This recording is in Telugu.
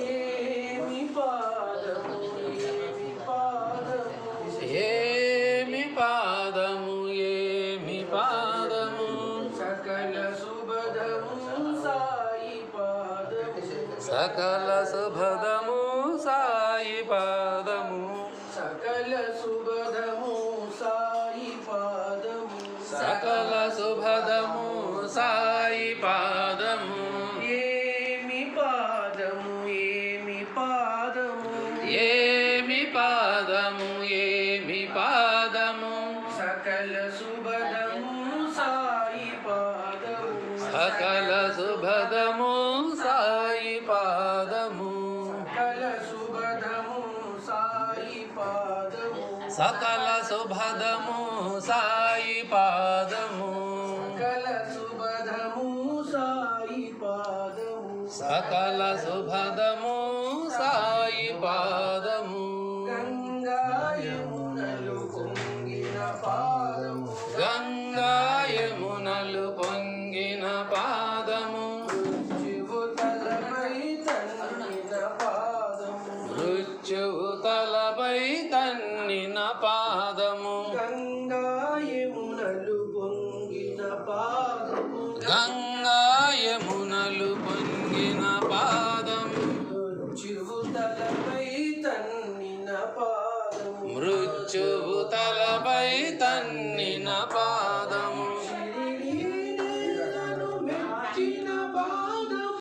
ఏమి పాదము ఏమి పాదము? ఏమి పాదము ఏమి పాదము? సకల శుభదము సాయి పాదము. సకల శుభదము సాయి పాదము. సకల శుభదము పాదము. సకల శుభదము సాయి పాదము. సకల శుభదము సాయి పాదము. సకల శుభదము సాయి పాదము. సకల శుభదము సాయి పాదము. సకల శుభదము సాయి పాదము. సకల శుభదము మృత్యువు తలపై తన్నిన పాదము. గంగాయమునలు పొంగిన పాదము. పొంగిన పాదము. జీవుతలపై తన్నిన పాదము.